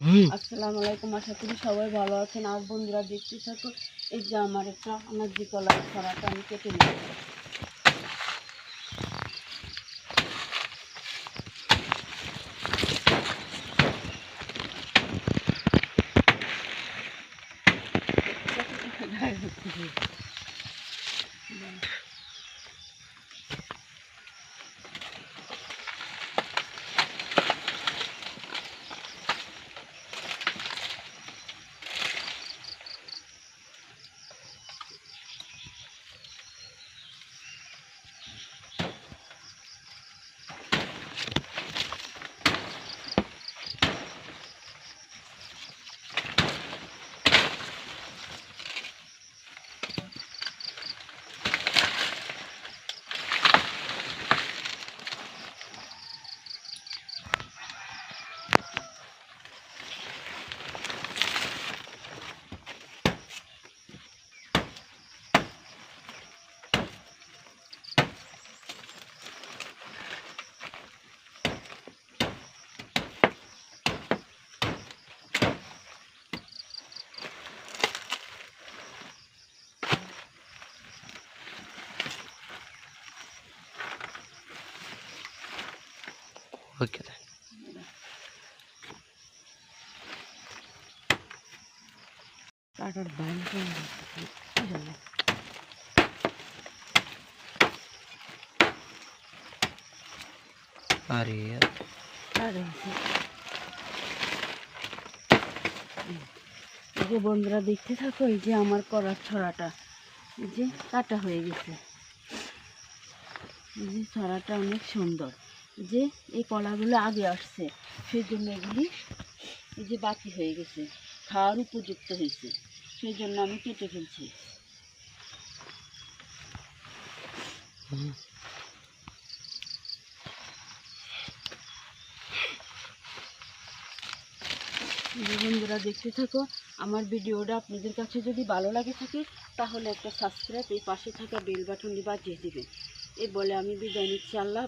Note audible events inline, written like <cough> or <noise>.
আসসালামু আলাইকুম আশা করি সবাই ভালো আছেন। আর বন্ধুরা দেখতে থাকো এই যে আমার একটা আমার যে কলার ছড়াটা আমি কেটে নিই <laughs> কাটার বাইরে আরে যে বন্ধুরা দেখতে থাকো, এই যে আমার করার ছড়াটা। এই যে কাটা হয়ে গেছে। এই যে ছড়াটা অনেক সুন্দর। যে এই কলাগুলো আগে আসছে সেই জন্য এগুলি এই যে বাকি হয়ে গেছে, খাওয়ার উপযুক্ত হয়েছে সেই জন্য আমি কেটে ফেলছি বন্ধুরা দেখতে থাকো, আমার ভিডিওটা আপনাদের কাছে যদি ভালো লাগে থাকে, তাহলে একটা সাবস্ক্রাইব এই পাশে থাকা বেল বাটনটি বাজিয়ে দেবেন এ বলে আমি বিদায় নিচ্ছি, আল্লাহ।